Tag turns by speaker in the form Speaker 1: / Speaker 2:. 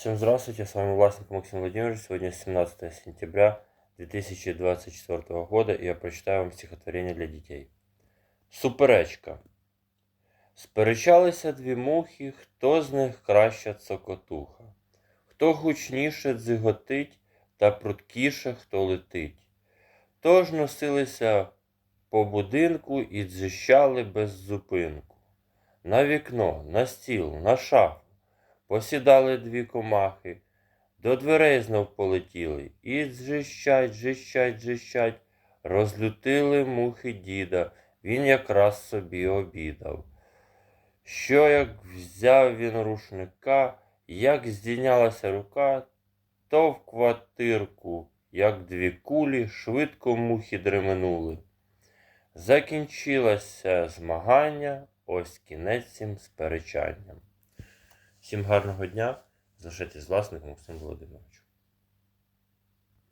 Speaker 1: Всем здравствуйте, с вами Власенко Максим Владимирович. Сегодня 17 сентября 2024 года, и я прочитаю вам стихотворение для дітей. Суперечка. Сперечалися дві мухи, хто з них краща цокотуха, хто гучніше дзиготить, та пруткіше хто летить. Тож носилися по будинку і дзищали без зупинку. На вікно, на стіл, на шафу посідали дві комахи, до дверей знов полетіли і дзжищать, дзжищать, дзжищать, розлютили мухи діда, він якраз собі обідав. Що як взяв він рушника, як здійнялася рука, то в квартирку, як дві кулі, швидко мухи дременули. Закінчилося змагання, ось кінець цим сперечанням. Всім гарного дня. Залишайтесь з власником Максим Володимирович.